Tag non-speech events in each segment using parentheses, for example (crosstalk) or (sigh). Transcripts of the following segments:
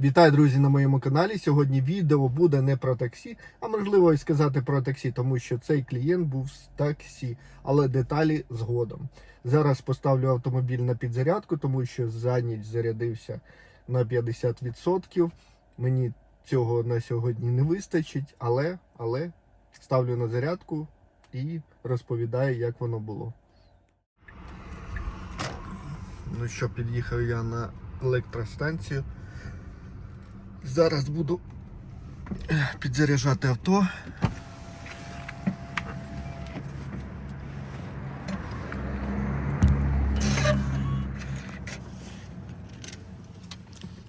Вітаю, друзі, на моєму каналі. Сьогодні відео буде не про таксі, а можливо і сказати про таксі, тому що цей клієнт був з таксі, але деталі згодом. Зараз поставлю автомобіль на підзарядку, тому що за ніч зарядився на 50%. Мені цього на сьогодні не вистачить, але, але ставлю на зарядку і розповідаю, як воно було. Ну що, під'їхав я на електростанцію. Зараз буду е, підзаряджати авто.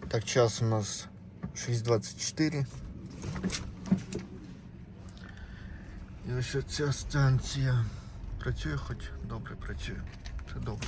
Так, час у нас 6.24. І ось ця станція працює хоч добре працює. Це добре.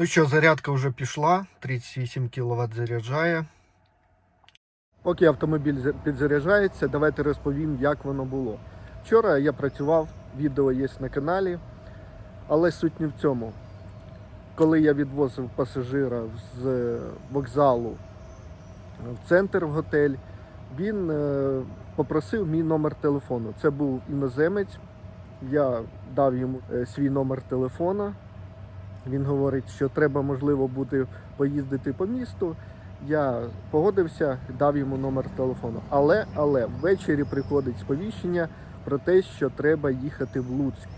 Ну що, зарядка вже пішла, 38 кВт заряджає. Поки автомобіль підзаряджається, давайте розповім, як воно було. Вчора я працював, відео є на каналі, але суть не в цьому. Коли я відвозив пасажира з вокзалу в центр в готель, він е, попросив мій номер телефону. Це був іноземець. Я дав йому е, свій номер телефона. Він говорить, що треба, можливо, буде поїздити по місту. Я погодився, дав йому номер телефону. Але, але ввечері приходить сповіщення про те, що треба їхати в Луцьк.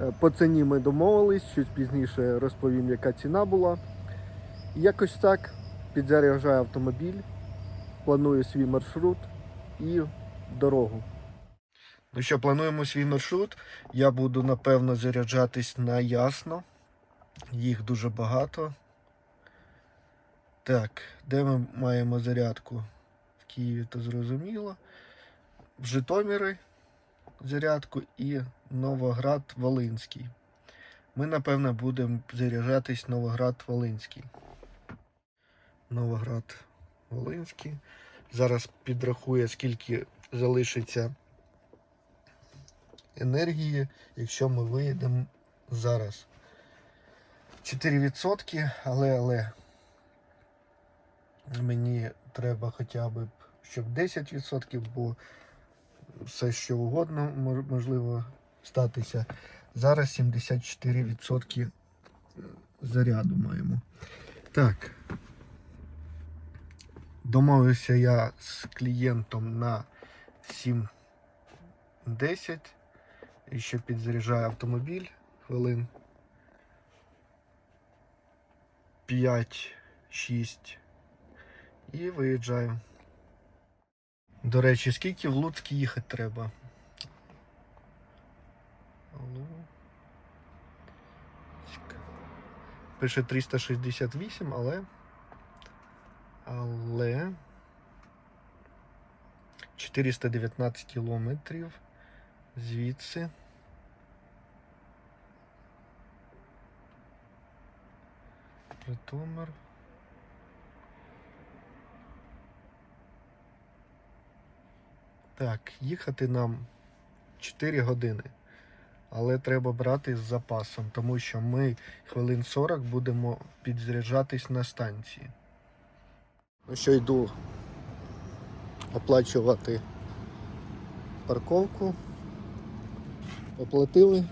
Е, По ціні ми домовились, щось пізніше розповім, яка ціна була. Якось так підзаряджаю автомобіль, планую свій маршрут і дорогу. Ну що, плануємо свій маршрут. Я буду напевно заряджатись на ясно. Їх дуже багато. Так, де ми маємо зарядку? В Києві то зрозуміло. В Житомирі зарядку і Новоград Волинський. Ми, напевно, будемо заряджатись Новоград Волинський. Новоград Волинський. Зараз підрахує, скільки залишиться енергії, якщо ми виїдемо зараз. 4%, але але мені треба хоча б щоб 10%, бо все що угодно можливо статися. Зараз 74% заряду маємо. Так. Домовився я з клієнтом на 7-10. І ще підзаряджаю автомобіль хвилин 5-6 і виїжджаю. До речі, скільки в Луцьк їхати треба? Луцьк. Пише 368, але. Але. 419 кілометрів звідси. Житомир. Так, їхати нам 4 години. Але треба брати з запасом, тому що ми хвилин 40 будемо підзаряджатись на станції. Ну що йду оплачувати парковку. Оплатили,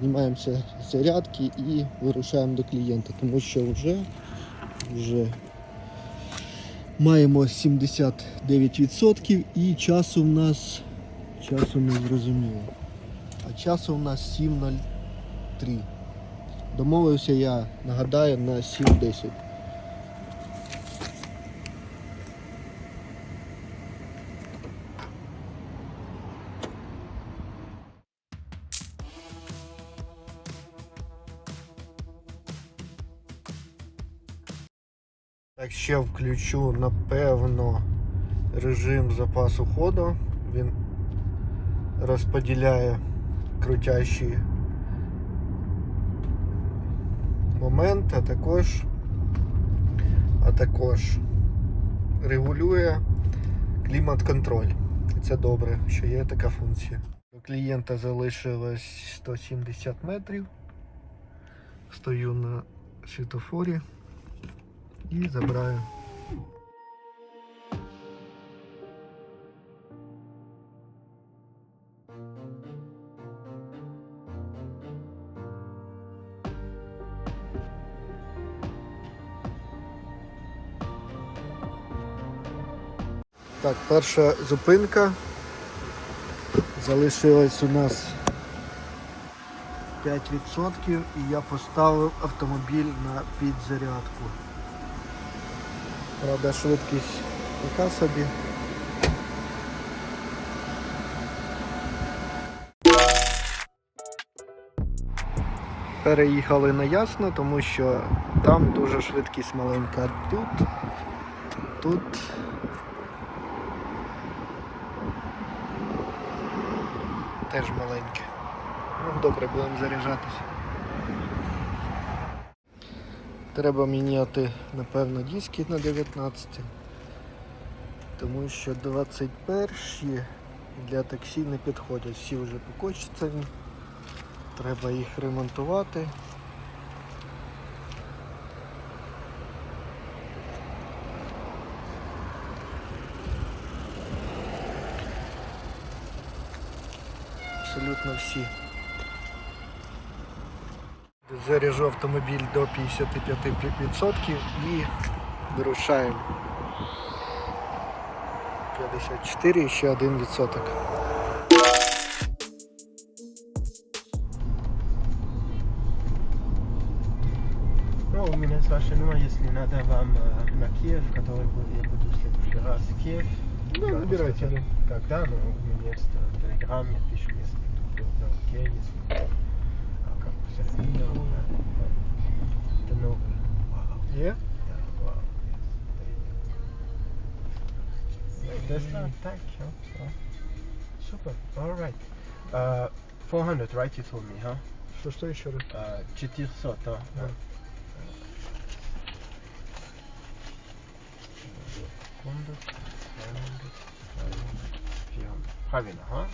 знімаємося зарядки і вирушаємо до клієнта, тому що вже, вже маємо 79% і часу в нас часу не зрозуміло. А часу в нас 7.03. Домовився я, нагадаю, на 7.10. Так, ще включу, напевно, режим запасу ходу. Він розподіляє крутящі момент, а також, а також регулює клімат-контроль. Це добре, що є така функція. У клієнта залишилось 170 метрів. Стою на світофорі і забираю. Так, перша зупинка. Залишилось у нас 5% і я поставив автомобіль на підзарядку. Правда, швидкість така собі. Переїхали на ясно, тому що там дуже швидкість маленька. Тут, тут теж маленьке. Ну, добре, будемо заряджатися. Треба міняти, напевно, диски на 19. Тому що 21 для таксі не підходять. Всі вже покочені. Треба їх ремонтувати. Абсолютно всі. Заряжу автомобіль до 55% і вирушаємо. 54 і ще 1%. Ну, у меня спрашивают, если надо вам э, на Киев, который бу- я буду в следующий раз. Киев. Ну, как выбирайте, сказать, Когда, ну, у меня есть э, телеграм, я пишу, если тут да, окей, если Thank you. Super. All right. Uh, 400, right? You told me, huh? Що що ще раз? Uh, 400, huh? Да. Секунду. 400, 400. Правильно, а?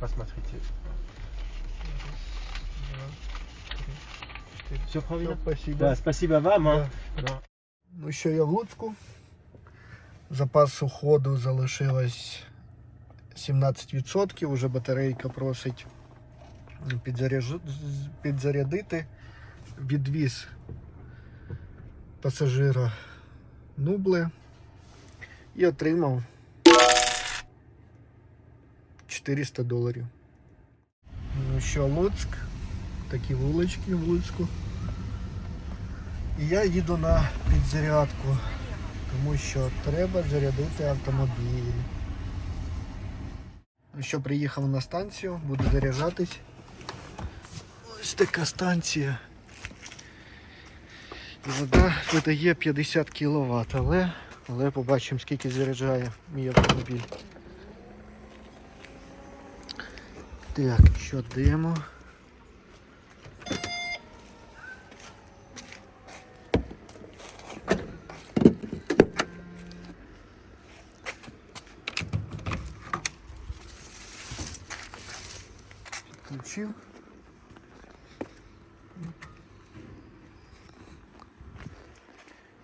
Посмотрите. Все правильно? спасибо. Да, спасибо вам. Да. Да. Ну що, я в Луцьку. Запасу ходу залишилось 17%, уже батарейка просить підзаряж- підзарядити. Відвіз пасажира Нубле і отримав 400 доларів. Ну що, Луцьк, такі вулички в Луцьку. І я їду на підзарядку, тому що треба зарядити автомобіль. Що, приїхав на станцію, буду заряджатись. Ось така станція. Вода видає 50 кВт, але, але побачимо скільки заряджає мій автомобіль. Так, що демо?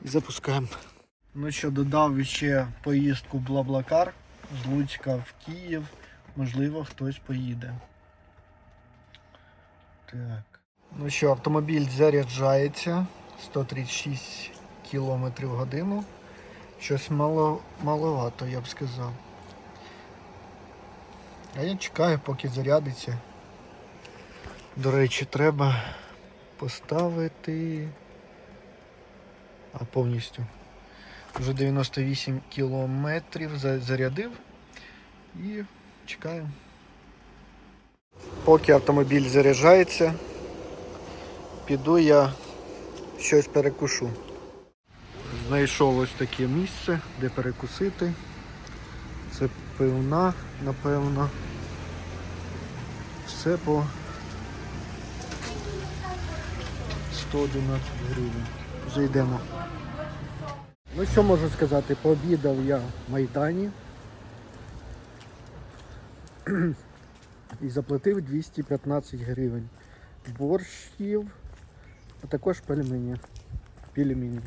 І запускаємо. Ну що, додав ще поїздку Блаблакар з Луцька в Київ. Можливо, хтось поїде. Так. Ну що, автомобіль заряджається 136 км в годину. Щось мало, маловато, я б сказав. А я чекаю, поки зарядиться. До речі, треба поставити. Повністю. Вже 98 кілометрів зарядив і чекаю. Поки автомобіль заряджається, піду я щось перекушу. Знайшов ось таке місце, де перекусити. Це пивна, напевно. Все по 111 гривень. Вже йдемо. Ну що можу сказати, пообідав я в Майдані і заплатив 215 гривень. Борщів, а також пельмені. Пельмені.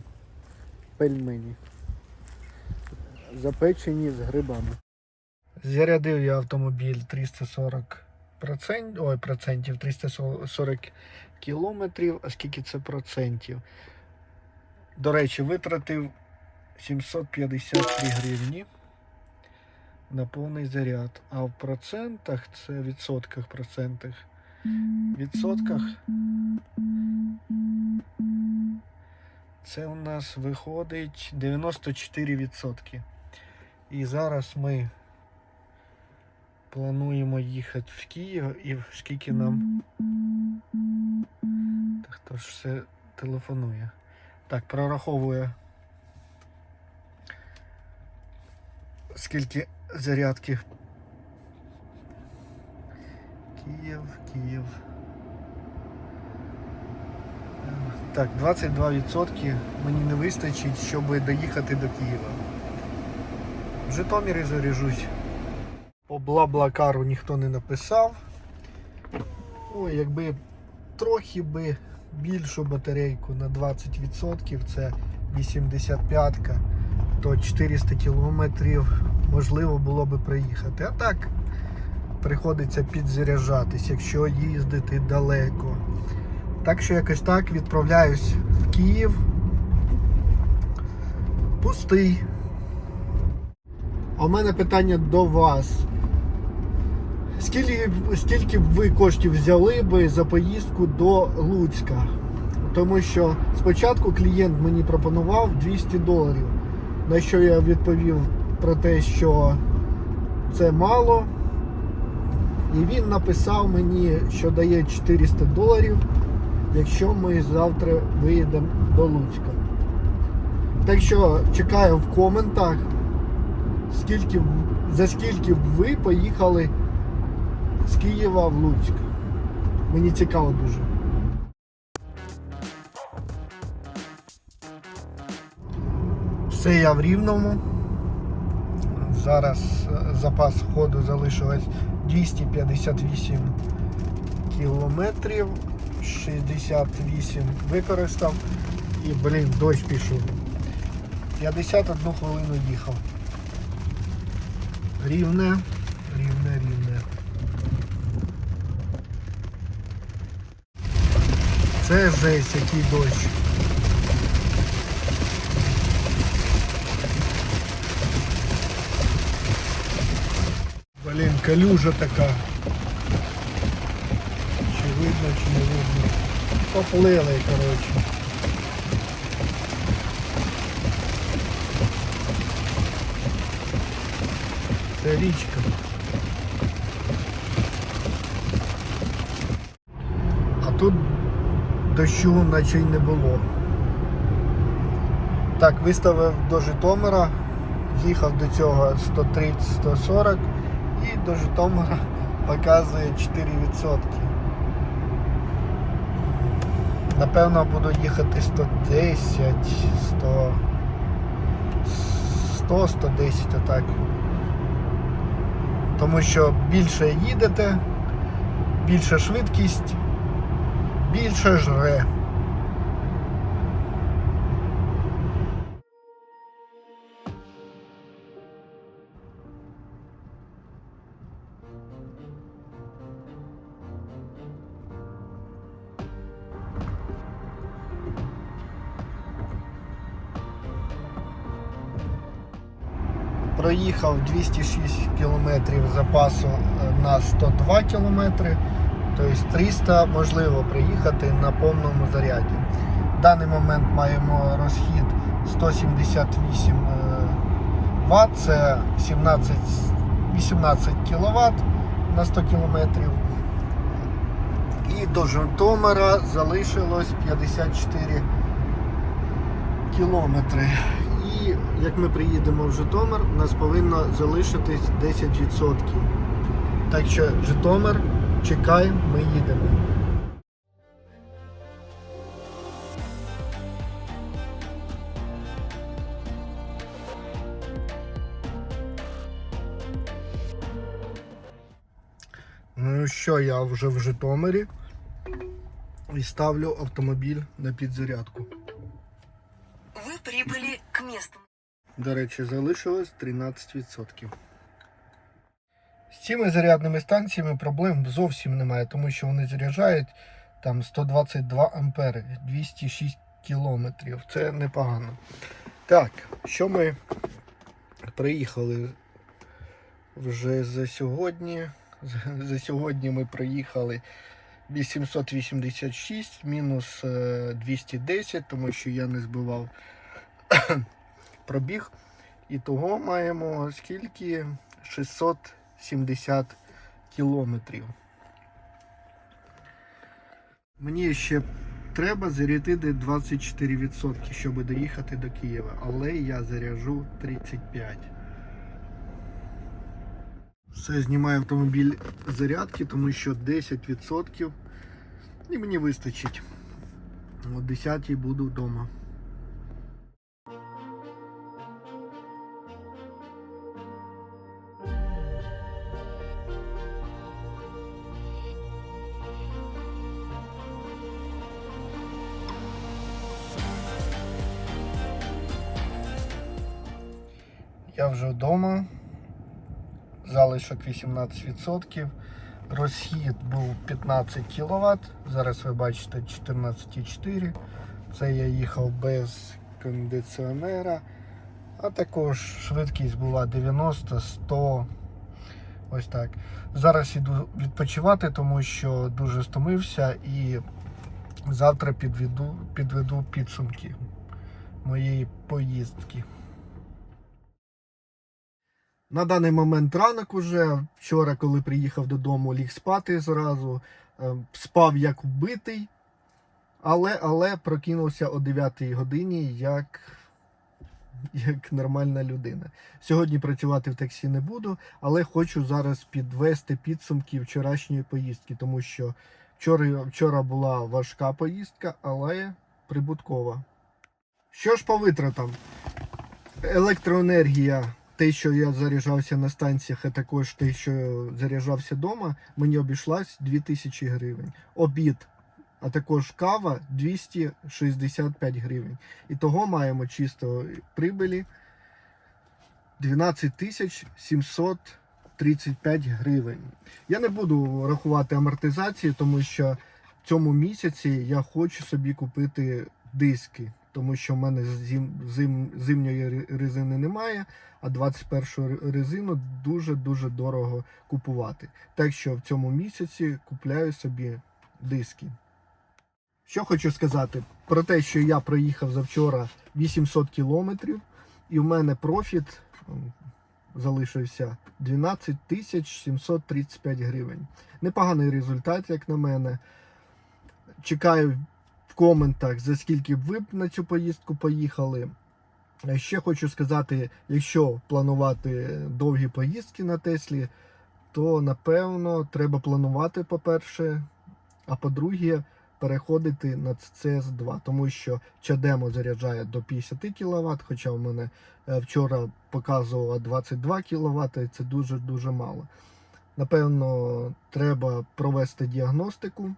Пельмені. Запечені з грибами. Зарядив я автомобіль 340 процентів, ой, процентів 340 кілометрів, а скільки це процентів? До речі, витратив 753 гривні на повний заряд. А в процентах це відсотках процентах. Відсотках це у нас виходить 94%. І зараз ми плануємо їхати в Київ і скільки нам. Так хто ж все телефонує? Так, прораховує. Скільки зарядки. Київ, Київ. Так, 22% мені не вистачить, щоб доїхати до Києва. В Житомирі заряжусь. По Блаблакару ніхто не написав. Ой, якби трохи би більшу батарейку на 20%, це 85-ка, то 400 кілометрів можливо було би приїхати. А так приходиться підзаряджатись, якщо їздити далеко. Так що якось так відправляюсь в Київ. Пустий. А у мене питання до вас. Скільки, скільки б ви коштів взяли би за поїздку до Луцька? Тому що спочатку клієнт мені пропонував 200 доларів, на що я відповів про те, що це мало. І він написав мені, що дає 400 доларів, якщо ми завтра виїдемо до Луцька. Так що чекаю в коментах, скільки, за скільки б ви поїхали з Києва в Луцьк. Мені цікаво дуже. Все я в рівному. Зараз е, запас ходу залишилось 258 кілометрів. 68 використав і, блін, дощ пішов. 51 хвилину їхав. Рівне, рівне, рівне. Це жесть, який дощ. Блін, калюжа така. Чи видно, чи не видно. Поплили, коротше. Це річка. А тут дощу наче й не було. Так, виставив до Житомира, їхав до цього 130-140 і до Житомира показує 4%. Напевно буду їхати 110, 100, 100, 110 отак. Тому що більше їдете, більша швидкість, більше жре. Проїхав 206 кілометрів запасу е, на 102 кілометри, тобто 300 можливо приїхати на повному заряді. В даний момент маємо розхід 178 Вт, це 17, 18 кВт на 100 кілометрів. І до Житомира залишилось 54 кілометри як ми приїдемо в Житомир, у нас повинно залишитись 10%. Так що Житомир, чекай, ми їдемо. Ну що, я вже в Житомирі і ставлю автомобіль на підзарядку. До речі, залишилось 13%. З цими зарядними станціями проблем зовсім немає, тому що вони заряджають там 122 ампери, 206 кілометрів. Це непогано. Так, що ми приїхали вже за сьогодні. (laughs) За- сьогодні ми приїхали 886 мінус е, 210, тому що я не збивав пробіг. І того маємо скільки? 670 кілометрів. Мені ще треба зарядити 24%, щоб доїхати до Києва, але я заряджу 35. Все, знімаю автомобіль зарядки, тому що 10% і мені вистачить. О 10 буду вдома. Я вже вдома. Залишок 18%. Розхід був 15 кВт. Зараз ви бачите 14,4. Це я їхав без кондиціонера. А також швидкість була 90, 100. Ось так. Зараз іду відпочивати, тому що дуже стомився і завтра підведу, підведу підсумки моєї поїздки. На даний момент ранок уже. Вчора, коли приїхав додому, ліг спати зразу. Е, Спав як вбитий, але, але прокинувся о 9 годині як, як нормальна людина. Сьогодні працювати в таксі не буду, але хочу зараз підвести підсумки вчорашньої поїздки, тому що вчора, вчора була важка поїздка, але прибуткова. Що ж по витратам? Електроенергія те, що я заряджався на станціях, а також те, що заряджався вдома, мені обійшлась 2000 гривень. Обід, а також кава 265 гривень. І того маємо чисто прибилі 12 тисяч 735 гривень. Я не буду рахувати амортизації, тому що в цьому місяці я хочу собі купити диски, тому що в мене зим, зим, зимньої резини немає, а 21 резину дуже-дуже дорого купувати. Так що в цьому місяці купляю собі диски. Що хочу сказати про те, що я проїхав завчора 800 кілометрів, і в мене профіт залишився 12 тисяч 735 гривень. Непоганий результат, як на мене. Чекаю коментах, за скільки б ви на цю поїздку поїхали. Ще хочу сказати, якщо планувати довгі поїздки на Теслі, то напевно треба планувати, по-перше, а по-друге, переходити на cs 2 тому що Чадемо заряджає до 50 кВт, хоча в мене е, вчора показувало 22 кВт, і це дуже-дуже мало. Напевно, треба провести діагностику.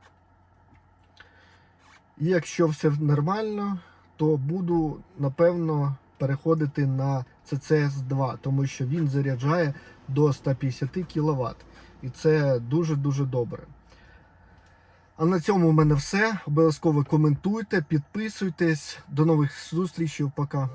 І якщо все нормально, то буду напевно переходити на CCS 2, тому що він заряджає до 150 кВт. І це дуже-дуже добре. А на цьому в мене все. Обов'язково коментуйте, підписуйтесь. До нових зустрічей. Пока.